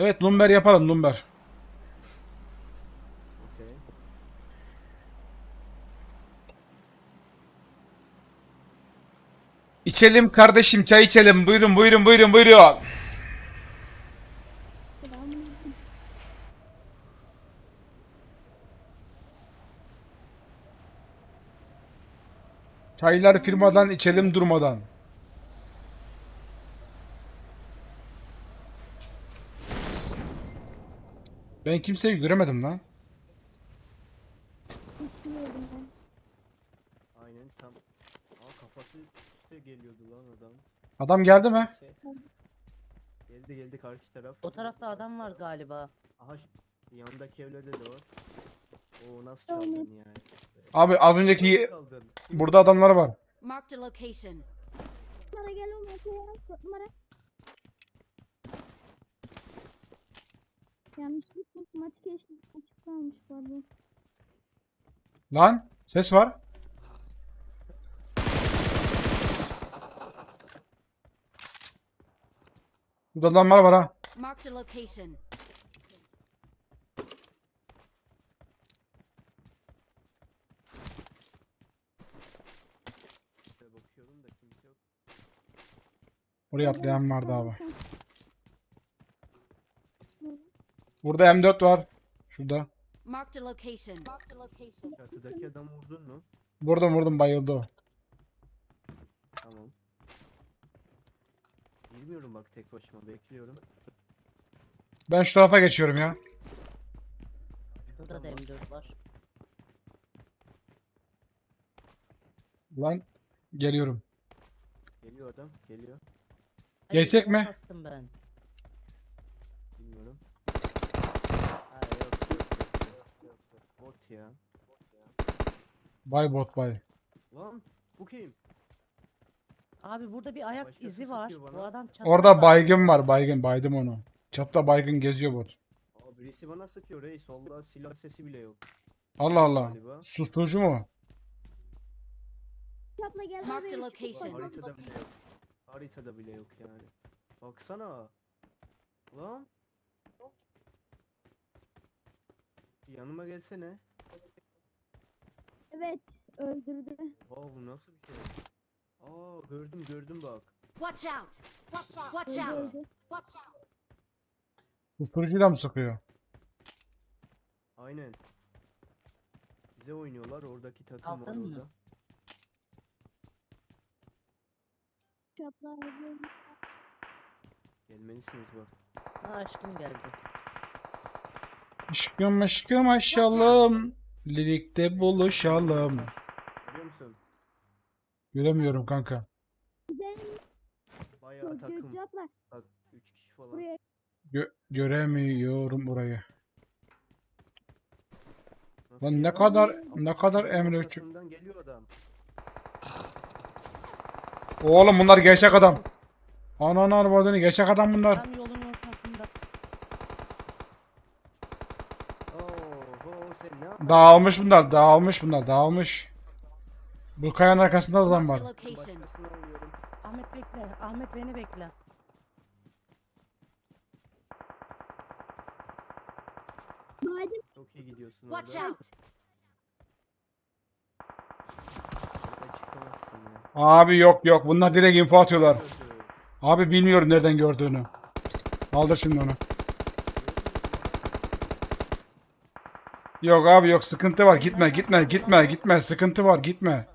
Evet lumber yapalım lumber. Okey. İçelim kardeşim çay içelim. Buyurun buyurun buyurun buyurun. Çaylar firmadan içelim durmadan. Ben kimseyi göremedim lan. Ben. Aynen tam. Aa kafası üste geliyordu lan adam. Adam geldi mi? Şey. Geldi geldi karşı taraf. O tarafta adam var galiba. Aha şu yanındaki evlerde de var. Oo nasıl çaldın yani? Abi az önceki Nasıl çaldın? burada adamlar var. Marked a location. Numara gel o masaya. Yanlışlıkla otomatik eşlik açık kalmış pardon. Lan ses var. Burada adamlar var ha. Marked a location. Şöyle Bakıyorum da kimse yok. Oraya atlayan vardı abi. Burada M4 var. Şurada. Location. A location. Çatıdaki adamı vurdun mu? Vurdum vurdum bayıldı o. Tamam. Bilmiyorum bak tek başıma bekliyorum. Ben şu tarafa geçiyorum ya. Burada da M4 var. Lan geliyorum. Geliyor adam geliyor. Gerçek mi? Bastım ben. Bilmiyorum. Ha yok yok yok yok yok yok. Bot ya. Bay bot bay. Lan bu kim? Abi burada bir ayak Başkası izi var. sıkıyor Bu adam çatıda Orada var. baygın var baygın baydım onu. Çatıda baygın geziyor bot. Aa birisi bana sıkıyor reis. Solda silah sesi bile yok. Allah Allah. Galiba. Susturucu mu? Yapma gel. Çıkıp location. koy. Haritada bile yok. Haritada bile yok yani. Baksana. Lan. Yanıma gelsene. Evet öldürdü. Aa bu nasıl bir şey? Aa gördüm gördüm bak. Watch out. Watch Öldü out. öldü. Susturucuyla mı sıkıyor? Aynen. Bize oynuyorlar oradaki takım var Aldın mı? orada. Çaplar. Gelmelisiniz bak. Ha aşkım geldi. Aşkım aşkım aşalım. Lirikte buluşalım. Görüyor musun? Göremiyorum kanka. Bayağı takım. Bak 3 kişi falan. Buraya Gö- göremiyorum burayı. Nasıl Lan ya? ne kadar Ama ne kadar çatının emri ortasından geliyor adam. Oğlum bunlar gerçek adam. Ananı arvadını gerçek adam bunlar. Tam Dağılmış bunlar, dağılmış bunlar, dağılmış. Bu kayanın arkasında da adam var. Ahmet bekle. Ahmet beni bekle. Çok iyi gidiyorsun Watch orada. out. Abi yok yok bunlar direkt info atıyorlar. Abi bilmiyorum nereden gördüğünü. Aldır şimdi onu. Yok abi yok. Sıkıntı var. Gitme gitme gitme gitme. Sıkıntı var. Gitme.